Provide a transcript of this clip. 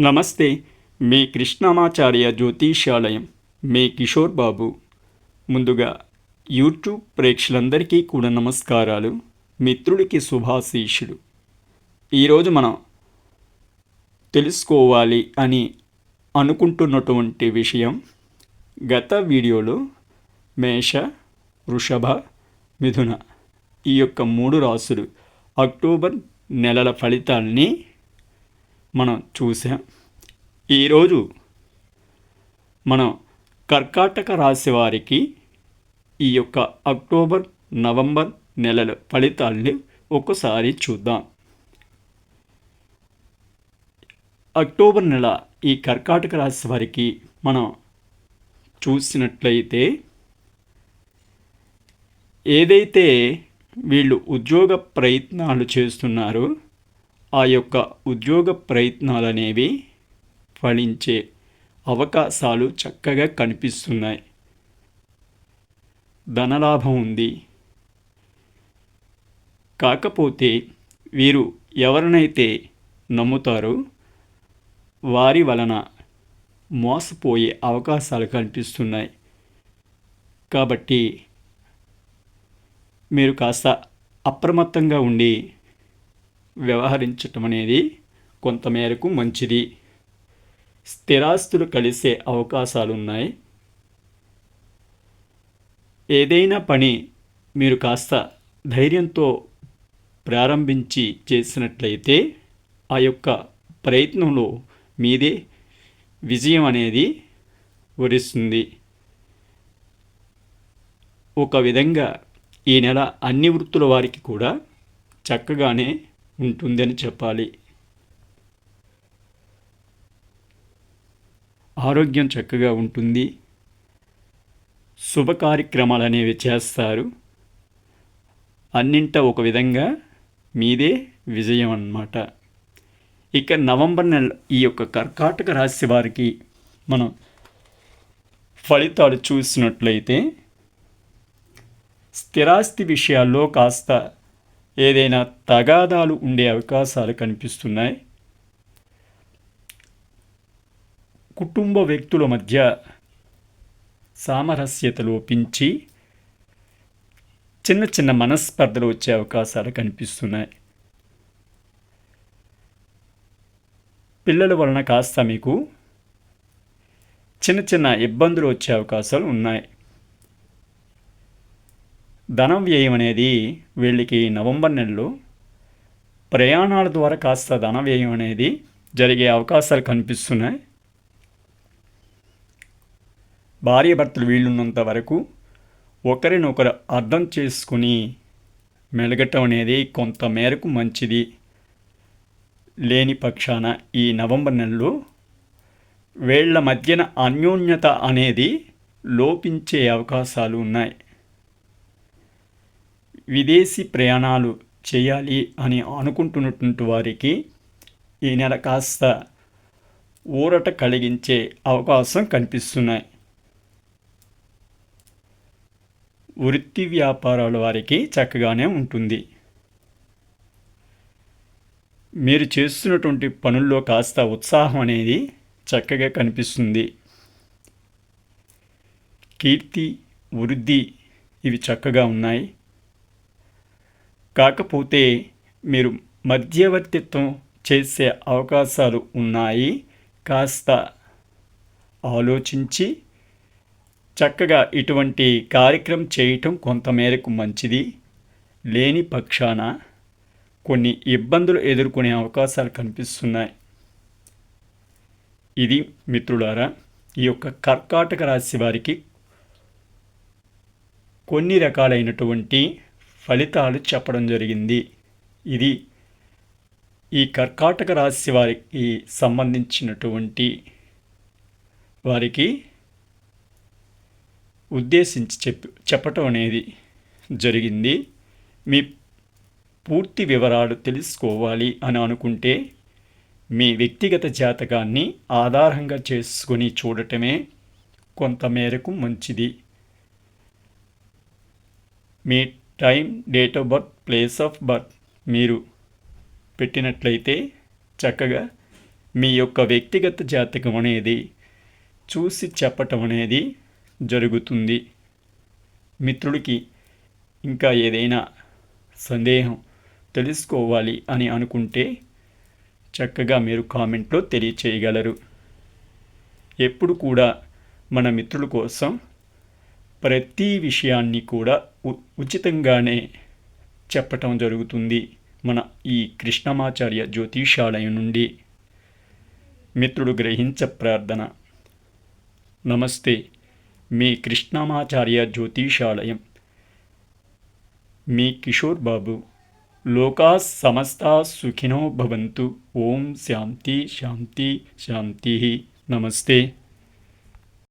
నమస్తే మీ కృష్ణమాచార్య జ్యోతిషాలయం మీ కిషోర్ బాబు. ముందుగా యూట్యూబ్ ప్రేక్షలందరికీ కూడా నమస్కారాలు. మిత్రుడికి శుభాశీషుడు ఈరోజు మనం తెలుసుకోవాలి అని అనుకుంటున్నటువంటి విషయం గత వీడియోలో మేష వృషభ మిథున ఈ యొక్క మూడు రాసులు అక్టోబర్ నెలల ఫలితాల్ని మనం చూసాం. ఈరోజు మనం కర్కాటక రాశి వారికి ఈ యొక్క అక్టోబర్ నవంబర్ నెలల ఫలితాల్ని ఒక్కసారి చూద్దాం. అక్టోబర్ నెల ఈ కర్కాటక రాశి వారికి మనం చూసినట్లయితే ఏదైతే వీళ్ళు ఉద్యోగ ప్రయత్నాలు చేస్తున్నారో ఆ యొక్క ఉద్యోగ ప్రయత్నాలనేవి ఫలించే అవకాశాలు చక్కగా కనిపిస్తున్నాయి. ధనలాభం ఉంది. కాకపోతే వీరు ఎవరినైతే నమ్ముతారో వారి వలన మోసపోయే అవకాశాలు కనిపిస్తున్నాయి. కాబట్టి మీరు కాస్త అప్రమత్తంగా ఉండి వ్యవహరించటం అనేది కొంతమేరకు మంచిది. స్థిరాస్తులు కలిసే అవకాశాలు ఉన్నాయి ఏదైనా పని మీరు కాస్త ధైర్యంతో ప్రారంభించి చేసినట్లయితే ఆ యొక్క ప్రయత్నంలో మీదే విజయం అనేది వరిస్తుంది. ఒక విధంగా ఈ నెల అన్ని వృత్తుల వారికి కూడా చక్కగానే ఉంటుందని చెప్పాలి. ఆరోగ్యం చక్కగా ఉంటుంది. శుభ కార్యక్రమాలు అనేవి చేస్తారు. అన్నింట ఒక విధంగా మీదే విజయం అన్నమాట. ఇక నవంబర్ నెల ఈ యొక్క కర్కాటక రాశి వారికి మనం ఫలితాలు చూసినట్లయితే స్థిరాస్తి విషయాల్లో కాస్త ఏదైనా తగాదాలు ఉండే అవకాశాలు కనిపిస్తున్నాయి. కుటుంబ వ్యక్తుల మధ్య సామరస్యత లోపించి చిన్న చిన్న మనస్పర్ధలు వచ్చే అవకాశాలు కనిపిస్తున్నాయి. పిల్లల వలన కాస్త మీకు చిన్న చిన్న ఇబ్బందులు వచ్చే అవకాశాలు ఉన్నాయి. ధనం వ్యయం అనేది వీళ్ళకి నవంబర్ నెలలో ప్రయాణాల ద్వారా కాస్త ధన వ్యయం అనేది జరిగే అవకాశాలు కనిపిస్తున్నాయి. భార్యాభర్తలు వీళ్ళున్నంత వరకు ఒకరినొకరు అర్థం చేసుకుని మెలగటం అనేది కొంత మేరకు మంచిది. లేని పక్షాన ఈ నవంబర్ నెలలో వీళ్ళ మధ్యన అన్యోన్యత అనేది లోపించే అవకాశాలు ఉన్నాయి. విదేశీ ప్రయాణాలు చేయాలి అని అనుకుంటున్నటువంటి వారికి ఈ నెల కాస్త ఊరట కలిగించే అవకాశం కనిపిస్తున్నాయి. వృత్తి వ్యాపారాల వారికి చక్కగానే ఉంటుంది. మీరు చేస్తున్నటువంటి పనుల్లో కాస్త ఉత్సాహం అనేది చక్కగా కనిపిస్తుంది. కీర్తి వృద్ధి ఇవి చక్కగా ఉన్నాయి. కాకపోతే మీరు మధ్యవర్తిత్వం చేసే అవకాశాలు ఉన్నాయి. కాస్త ఆలోచించి చక్కగా ఇటువంటి కార్యక్రమం చేయటం కొంతమేరకు మంచిది. లేని పక్షాన కొన్ని ఇబ్బందులు ఎదుర్కొనే అవకాశాలు కనిపిస్తున్నాయి. ఇది మిత్రులారా ఈ యొక్క కర్కాటక రాశి వారికి కొన్ని రకాలైనటువంటి ఫలితాలు చెప్పడం జరిగింది. ఇది ఈ కర్కాటక రాశి వారికి సంబంధించినటువంటి వారికి ఉద్దేశించి చెప్పి చెప్పటం అనేది జరిగింది. మీ పూర్తి వివరాలు తెలుసుకోవాలి అని అనుకుంటే మీ వ్యక్తిగత జాతకాన్ని ఆధారంగా చేసుకొని చూడటమే కొంతమేరకు మంచిది. మీ time date of birth place of birth మీరు పెట్టినట్లయితే చక్కగా మీ యొక్క వ్యక్తిగత జాతకం అనేది చూసి చెప్పటం అనేది జరుగుతుంది. మిత్రుడికి ఇంకా ఏదైనా సందేహం తెలుసుకోవాలి అని అనుకుంటే చక్కగా మీరు కామెంట్లో తెలియచేయగలరు. ఎప్పుడు కూడా మన మిత్రుల కోసం ప్రతి విషయాన్ని కూడా ఉచితంగానే చెప్పటం జరుగుతుంది మన ఈ కృష్ణమాచార్య జ్యోతిషాలయం నుండి. మిత్రుడు గ్రహించ ప్రార్థన. నమస్తే మీ కృష్ణమాచార్య జ్యోతిషాలయం. మీ కిషోర్ బాబు లోకా సమస్త సుఖినో భవంతు. ఓం శాంతి శాంతి శాంతి. నమస్తే.